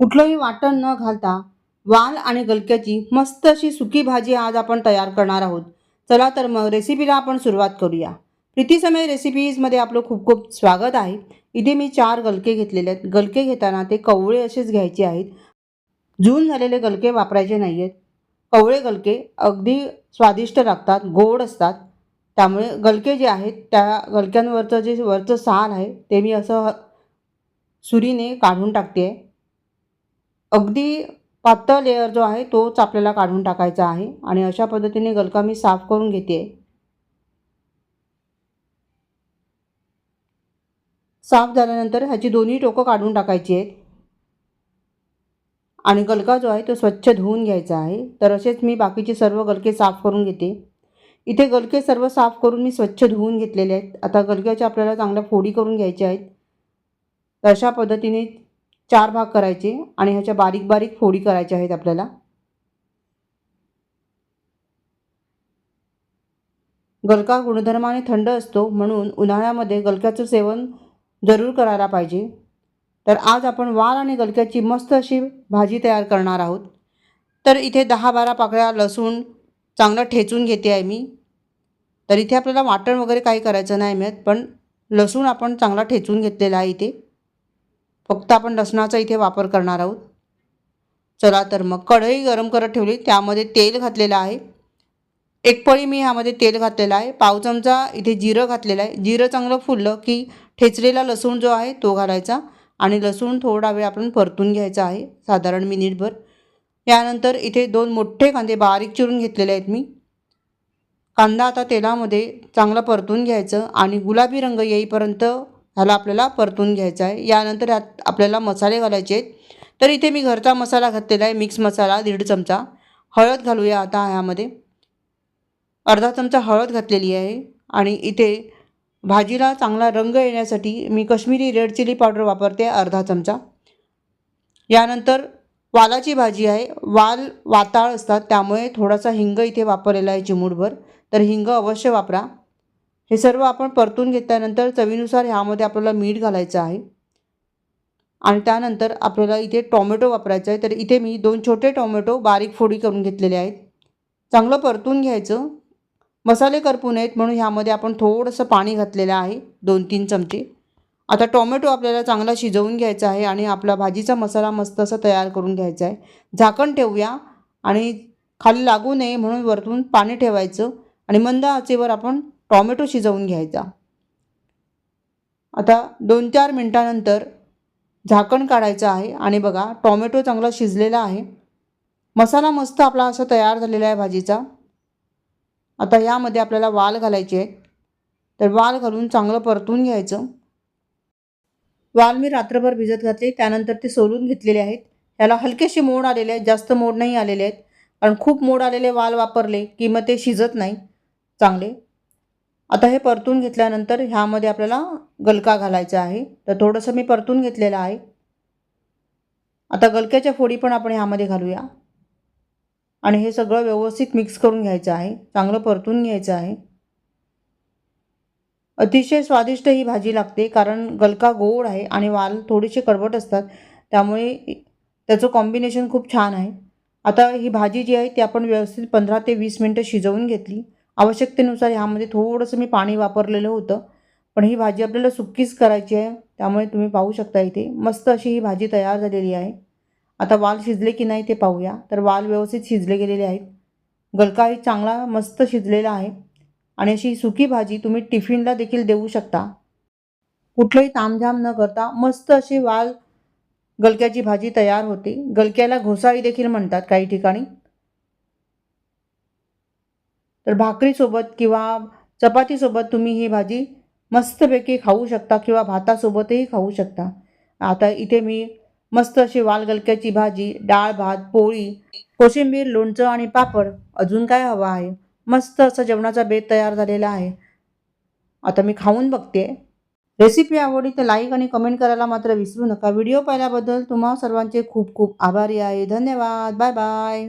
कुठलंही वाटण न घालता वाल आणि गलक्याची मस्त अशी सुकी भाजी आज आपण तयार करणार आहोत. चला तर मग रेसिपीला आपण सुरुवात करूया. प्रीती समय रेसिपीजमध्ये आपलं खूप खूप स्वागत आहे. इथे मी चार गलके घेतलेले आहेत. गलके घेताना ते कवळे असेच घ्यायचे आहेत. जून झालेले गलके वापरायचे नाही आहेत कवळे गलके अगदी स्वादिष्ट लागतात गोड असतात. त्यामुळे गलके जे आहेत त्या गलक्यांवरचं जे वरचं साल आहे ते मी असं ह- सुरीने काढून टाकते आहे अगदी पातळ लेअर जो आहे तोच आपल्याला काढून टाकायचा आहे. आणि अशा पद्धतीने गलका मी साफ करून घेते. साफ झाल्यानंतर ह्याची दोन्ही टोकं काढून टाकायची आहेत. आणि गलका जो आहे तो स्वच्छ धुवून घ्यायचा आहे. तर असेच मी बाकीचे सर्व गलके साफ करून घेते. इथे गलके सर्व साफ करून मी स्वच्छ धुवून घेतलेले आहेत. आता गलक्याच्या आपल्याला चांगल्या फोडी करून घ्यायच्या आहेत. तर अशा पद्धतीने चार भाग करायचे आणि ह्याच्या बारीक बारीक फोडी करायच्या आहेत आपल्याला. गलका गुणधर्माने थंड असतो म्हणून उन्हाळ्यामध्ये गलक्याचं सेवन जरूर करायला पाहिजे. तर आज आपण वाल आणि गलक्याची मस्त अशी भाजी तयार करणार आहोत. तर इथे दहा बारा पाकळ्या लसूण चांगलं ठेचून घेते आहे मी. तर इथे आपल्याला वाटण वगैरे काही करायचं नाही मिळत पण लसूण आपण चांगला ठेचून घेतलेला आहे इथे. फक्त आपण लसणाचा इथे वापर करणार आहोत. चला तर मग कढई गरम करत ठेवली. त्यामध्ये तेल घातलेलं आहे. एक पळी मी ह्यामध्ये तेल घातलेलं आहे. पाव चमचा इथे जिरं घातलेलं आहे. जिरं चांगलं फुललं की ठेचलेला लसूण जो आहे तो घालायचा आणि लसूण थोडा वेळ आपण परतून घ्यायचा आहे. साधारण मिनिटभर. यानंतर इथे दोन मोठे कांदे बारीक चिरून घेतलेले आहेत मी. कांदा आता तेलामध्ये चांगला परतून घ्यायचं आणि गुलाबी रंग येईपर्यंत ह्याला आपल्याला परतून घ्यायचा आहे. यानंतर यात आपल्याला मसाले घालायचे आहेत. तर इथे मी घरचा मसाला घातलेला आहे. मिक्स मसाला दीड चमचा. हळद घालूया आता ह्यामध्ये. अर्धा चमचा हळद घातलेली आहे. आणि इथे भाजीला चांगला रंग येण्यासाठी मी कश्मीरी रेड चिली पावडर वापरते अर्धा चमचा. यानंतर वालाची भाजी आहे. वाल वाताळ असतात. त्यामुळे थोडासा हिंग इथे वापरलेला आहे चिमूटभर. तर हिंग अवश्य वापरा. हे सर्व आपण परतून घेतल्यानंतर चवीनुसार ह्यामध्ये आपल्याला मीठ घालायचं आहे. आणि त्यानंतर आपल्याला इथे टॉमॅटो वापरायचं आहे. तर इथे मी दोन छोटे टॉमॅटो बारीक फोडी करून घेतलेले आहेत. चांगलं परतून घ्यायचं. मसाले करपू नयेत म्हणून ह्यामध्ये आपण थोडंसं पाणी घातलेलं आहे. दोन तीन चमचे. आता टॉमॅटो आपल्याला चांगला शिजवून घ्यायचा आहे आणि आपला भाजीचा मसाला मस्त असा तयार करून घ्यायचा आहे. झाकण ठेवूया. आणि खाली लागू नये म्हणून वरतून पाणी ठेवायचं. आणि मंद आचेवर आपण टॉमॅटो शिजवून घ्यायचा. आता दोन चार मिनटानंतर झाकण काढायचं आहे आणि बघा टॉमॅटो चांगला शिजलेला आहे. मसाला मस्त आपला असा तयार झालेला आहे भाजीचा. आता यामध्ये आपल्याला वाल घालायचे आहेत. तर वाल घालून चांगलं परतून घ्यायचं. वाल मी रात्रभर भिजत घातले त्यानंतर ते सोलून घेतलेले आहेत. याला हलकेसे मोड आलेले आहेत जास्त मोड नाही आलेले आहेत. कारण खूप मोड आलेले वाल वापरले की मग ते शिजत नाही. चांगले. आता हे परतून घेतल्यानंतर ह्यामध्ये आपल्याला गलका घालायचा आहे. तर थोडंसं मी परतून घेतलेलं आहे. आता गलक्याच्या फोडी पण आपण ह्यामध्ये घालूया. आणि हे सगळं व्यवस्थित मिक्स करून घ्यायचं आहे. चांगलं परतून घ्यायचं आहे. अतिशय स्वादिष्ट ही भाजी लागते कारण गलका गोड आहे आणि वाल थोडेसे कडवट असतात. त्यामुळे त्याचं कॉम्बिनेशन खूप छान आहे. आता ही भाजी जी आहे ती आपण व्यवस्थित पंधरा ते वीस मिनटं शिजवून घेतली. आवश्यकतेनुसार ह्यामध्ये थोडंसं मी पाणी वापरलेलं होतं. पण ही भाजी आपल्याला सुक्कीच करायची आहे त्यामुळे तुम्ही पाहू शकता इथे. मस्त अशी ही भाजी तयार झालेली आहे. आता वाल शिजले की नाही ते पाहूया. तर वाल व्यवस्थित शिजले गेलेले आहेत. गलकाही चांगला मस्त शिजलेला आहे. आणि अशी सुकी भाजी तुम्ही टिफिनला देखील देऊ शकता. कुठलंही तामझाम न करता मस्त अशी वाल गलक्याची भाजी तयार होते. गलक्याला घोसाळी देखील म्हणतात काही ठिकाणी. तर भाकरीसोबत किंवा चपातीसोबत तुम्ही ही भाजी मस्तपैकी खाऊ शकता किंवा भातासोबतही खाऊ शकता. आता इथे मी मस्त अशी वाल गलक्याची भाजी डाळ भात पोळी कोशिंबीर लोणचं आणि पापड अजून काय हवं आहे? मस्त असं जेवणाचा बेत तयार झालेला आहे. आता मी खाऊन बघते. रेसिपी आवडली तर लाईक आणि कमेंट करायला मात्र विसरू नका. व्हिडिओ पाहिल्याबद्दल तुम्हा सर्वांचे खूप खूप आभारी आहे. धन्यवाद. Bye bye.